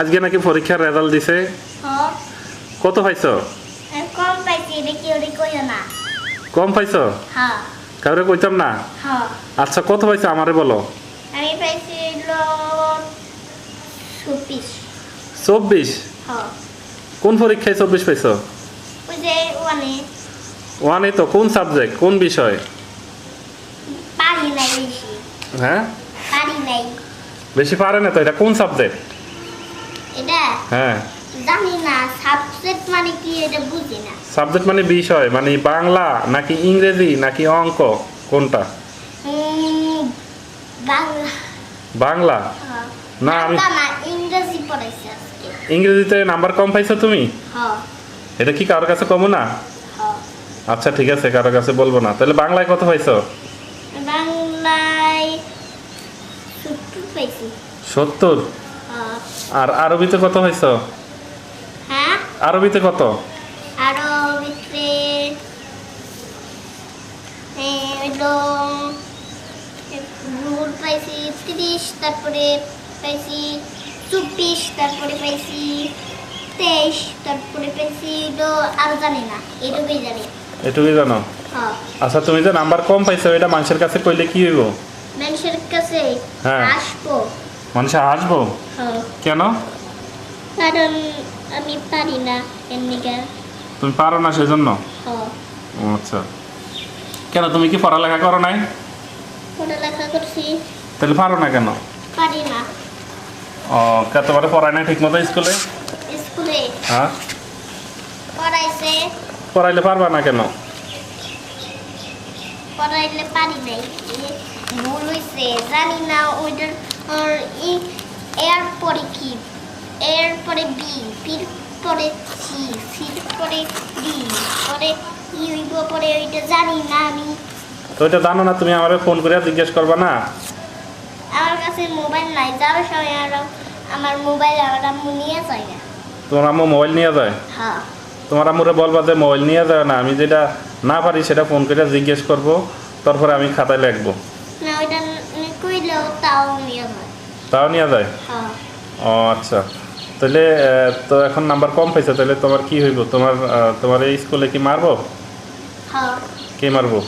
আজকে নাকি পরীক্ষার রেজাল্ট দিছে? কত পাইছো? কম পাইছি বেশি ওরে কইও না। কম পাইছো? হ্যাঁ কাউরে কইতাম না? হ্যাঁ আচ্ছা কত পাইছো আমারে বলো? আমি পাইছি হলো চব্বিশ। হ্যাঁ কোন পরীক্ষায় চব্বিশ পাইছো? ওই যে ওয়ানে ওয়ানে তো কোন সাবজেক্ট কোন বিষয়? পারি নাই বেশি। হ্যাঁ? পারি নাই। বেশি পারে না তো এটা কোন সাবজেক্ট এটা? হ্যাঁ। জানি না সাবজেক্ট মানে কি এটা বুঝি না। সাবজেক্ট মানে বিষয় মানে বাংলা নাকি ইংরেজি নাকি অঙ্ক কোনটা? বাংলা। বাংলা? হ্যাঁ। না, আমি- ইংরেজি পড়াইছে ইংরেজিতে নাম্বার কম পাইছো তুমি? হ্যাঁ। এটা কি কারোর কাছে কমো না? হ্যাঁ। আচ্ছা ঠিক আছে কারোর কাছে বলব না। তাহলে বাংলায় কত পাইছো? বাংলায় সত্তর হ্যাঁ। আর আরবিতে কত হয়েছ? হ্যাঁ? আরবিতে কত? আরও পাইছি তিরিশ তারপরে পাইছি চব্বিশ তারপরে পাইছি তেইশ তারপরে পাইছি হলো জানি না এটুকুই জানি। এটুকুই জানো? হ্যাঁ। আচ্ছা তুমি যে নাম্বার কম পাইছো এটা মানুষের কাছে কইলে কি হইব? মানুষের কাছে হ্যাঁ। আসব। মানুষে হাসবো হ্যাঁ। কেন? কারণ আমি পারি না এমনিকা। তুমি পারো না সেজন্য? হ্যাঁ। আচ্ছা। কেন তুমি কি পড়ালেখা করো নাই? পড়ালেখা করছি। তাহলে পারো না কেন? পারি না। ও কে তোমার পড়ায় নাই ঠিক মতো স্কুলে? স্কুলে। হ্যাঁ। পড়াইছে। পড়াইলে পারবা না কেন? পড়াইলে পারি নাই। ভুল হয়েছে জানি না ওইটার এর পরে কি? এর পরে বি বির পরে সি সির পরে ডি পরে ই হইব পরে ওইটা জানি না আমি। তো এটা জানো না তুমি আমারে ফোন করে জিজ্ঞেস করবা না? আমার কাছে মোবাইল নাই যাওয়ার সময় আর আমার মোবাইল আমার আম্মু নিয়ে যায় না। তোমার আম্মু মোবাইল নিয়ে যায়? হ্যাঁ। তোমার আম্মুরে বলবা যে মোবাইল নিয়ে যায় না আমি যেটা না পারি সেটা ফোন করে জিজ্ঞেস করব তারপরে আমি খাতায় লিখব। না ওইটা তাও নিয়ে যায়। তাও নিয়ে যায়? হ্যাঁ। ও আচ্ছা। তাহলে তো এখন নাম্বার কম পাইছে তাহলে তোমার কি হইব? তোমার তোমার এই স্কুলে কি মারবো? হ্যাঁ। কে মারবো?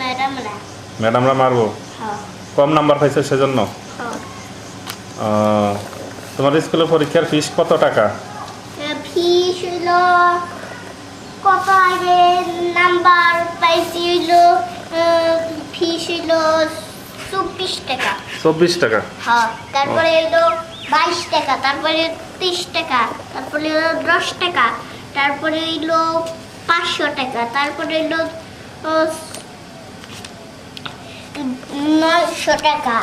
ম্যাডামরা। ম্যাডামরা মারবো? হ্যাঁ। কম নাম্বার পাইছে সেজন্য? হ্যাঁ। তোমার স্কুলে পরীক্ষার ফিস কত টাকা? ফিস হইল কত আগে নাম্বার পাইছি হইল ফিস হইল চব্বিশ টাকা। চব্বিশ টাকা? হ্যাঁ তারপরে এলো বাইশ টাকা তারপরে তিরিশ টাকা তারপরে এলো দশ টাকা তারপরে এলো পাঁচশো টাকা তারপরে এলো নয়শো টাকা।